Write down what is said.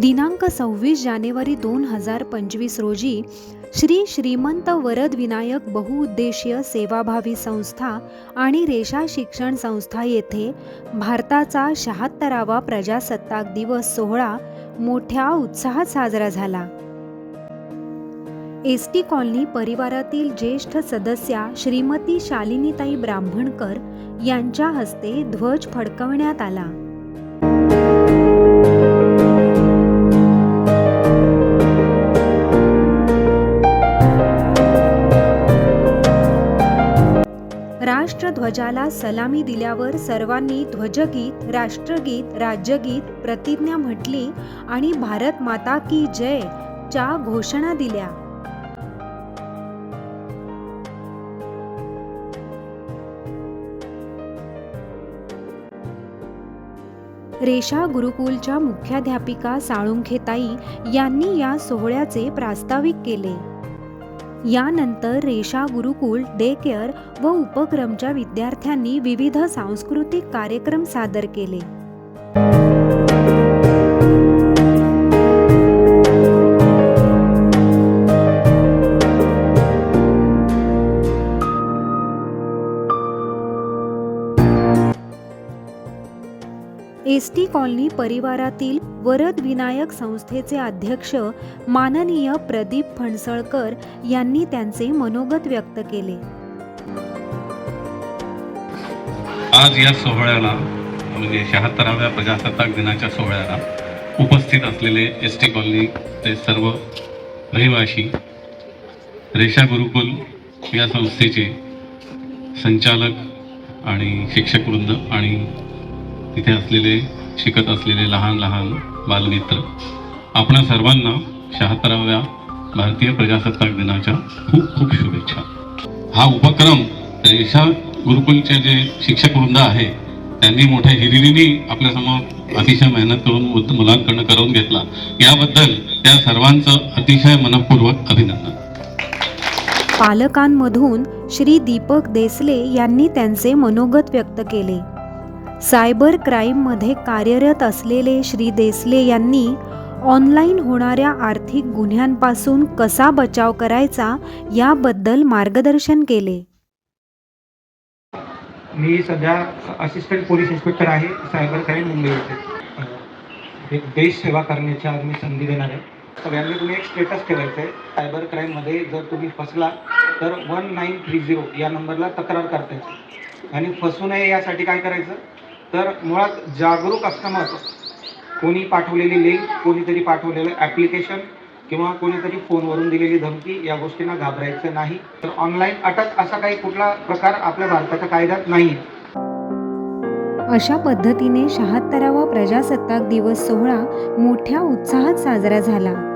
दिनांक सव्वीस जानेवारी दोन हजार पंचवीस रोजी श्री श्रीमंत वरद विनायक बहुउद्देशीय सेवाभावी संस्था आणि रेषा शिक्षण संस्था येथे भारताचा शहात्तरावा प्रजासत्ताक दिवस सोहळा मोठ्या उत्साहात साजरा झाला. एस टी कॉलनी परिवारातील ज्येष्ठ सदस्या श्रीमती शालिनीताई ब्राह्मणकर यांच्या हस्ते ध्वज फडकवण्यात आला. राष्ट्रध्वजाला सलामी दिल्यावर सर्वांनी ध्वजगीत राष्ट्रगीत राज्यगीत प्रतिज्ञा म्हटली आणि भारत माता की जय च्या घोषणा दिल्या. रेषा गुरुकुलच्या मुख्याध्यापिका साळुंखेताई यांनी या सोहळ्याचे प्रास्ताविक केले. यानंतर रेषा गुरुकुल डे केअर व उपक्रमच्या विद्यार्थ्यांनी विविध सांस्कृतिक कार्यक्रम सादर केले. एस टी कॉलनी परिवारातील वरद विनायक संस्थेचे अध्यक्ष माननीय प्रदीप फणसळकर यांनी त्यांचे मनोगत व्यक्त केले. आज या सोहळ्याला म्हणजे शहात्तराव्या प्रजासत्ताक दिनाच्या सोहळ्याला उपस्थित असलेले एस टी कॉलनीचे सर्व रहिवाशी रेषा गुरुकुल या संस्थेचे संचालक आणि शिक्षकवृंद आणि तिथे असलेले शिकत असलेले लहान लहान बालमित्र. आपणा सर्वांना शहात्तराव्या भारतीय प्रजासत्ताक दिनाच्या खूप खूप शुभेच्छा. हा उपक्रम रेषा गुरुकुलचे जे शिक्षक वृंद आहे त्यांनी मोठ्या हिरिरीने आपल्यासमोर अतिशय मेहनत करून मुलांकडनं करून घेतला. याबद्दल त्या सर्वांचं अतिशय मनपूर्वक अभिनंदन. पालकांमधून श्री दीपक देसले यांनी त्यांचे मनोगत व्यक्त केले. सायबर क्राईममध्ये कार्यरत असलेले श्री देसले यांनी ऑनलाईन होणाऱ्या आर्थिक गुन्ह्यांपासून कसा बचाव करायचा याबद्दल मार्गदर्शन केले. मी सध्या असिस्टंट पोलीस इन्स्पेक्टर आहे सायबर क्राईम मुंबई येथे. एक देश सेवा करण्याची आज मी संधी देणार आहे. सगळ्यांनी तुम्ही एक स्टेटस ठेवायचं आहे सायबर क्राईममध्ये जर तुम्ही फसला तर वन नाईन थ्री झिरो या नंबरला तक्रार करतायची आणि फसू नये यासाठी काय करायचं? तर मुळात जागरूक असणं महत्त्वाचं कोणी पाठवलेली लिंक कोणीतरी पाठवलेलं ॲप्लिकेशन किंवा कोणीतरी फोनवरून दिलेली धमकी या गोष्टींना घाबरायचं नाही. तर ऑनलाईन अटक असा काही कुठला प्रकार आपल्या भारताच्या कायद्यात नाही. अशा पद्धतीने शहात्तरावा प्रजासत्ताक दिवस सोहळा मोठ्या उत्साहात साजरा झाला.